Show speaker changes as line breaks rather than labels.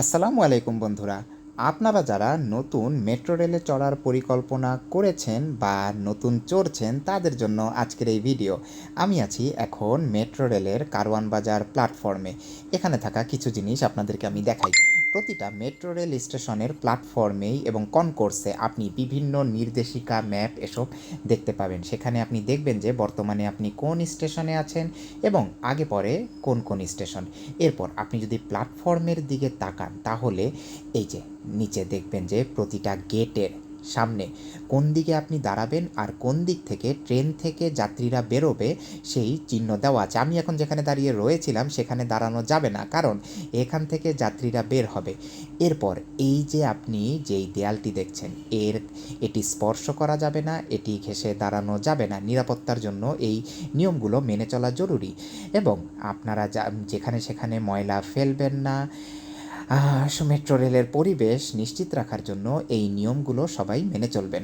আসসালামু আলাইকুম বন্ধুরা। আপনারা যারা নতুন মেট্রো রেলে চড়ার পরিকল্পনা করেছেন বা নতুন চড়ছেন তাদের জন্য আজকের এই ভিডিও। আমি আছি এখন মেট্রো রেলের কারওয়ান বাজার প্ল্যাটফর্মে। এখানে থাকা কিছু জিনিস আপনাদেরকে আমি দেখাই। প্রতিটা মেট্রো রেল স্টেশনের প্ল্যাটফর্মেই এবং কনকোর্সে আপনি বিভিন্ন নির্দেশিকা, ম্যাপ এসব দেখতে পাবেন। সেখানে আপনি দেখবেন যে বর্তমানে আপনি কোন স্টেশনে আছেন এবং আগে পরে কোন কোন স্টেশন। এরপর আপনি যদি প্ল্যাটফর্মের দিকে তাকান, তাহলে এই যে নিচে দেখবেন যে প্রতিটা গেটের সামনে। কোন দিকে আপনি দাঁড়াবেন আর কোন দিক থেকে ট্রেন থেকে যাত্রীরা বেরোবে সেই চিহ্ন দেওয়া আছে। আমি এখন যেখানে দাঁড়িয়ে রয়েছিলাম সেখানে দাঁড়ানো যাবে না কারণ এখান থেকে যাত্রীরা বের হবে। এরপর এই যে আপনি যেই দেয়ালটি দেখছেন, এর এটি স্পর্শ করা যাবে না, এটি ঘেঁষে দাঁড়ানো যাবে না। নিরাপত্তার জন্য এই নিয়মগুলো মেনে চলা জরুরি। এবং আপনারা যা যেখানে সেখানে ময়লা ফেলবেন না মেট্রো রেলের পরিবেশ নিশ্চিত রাখার জন্য এই নিয়মগুলো সবাই মেনে চলবেন।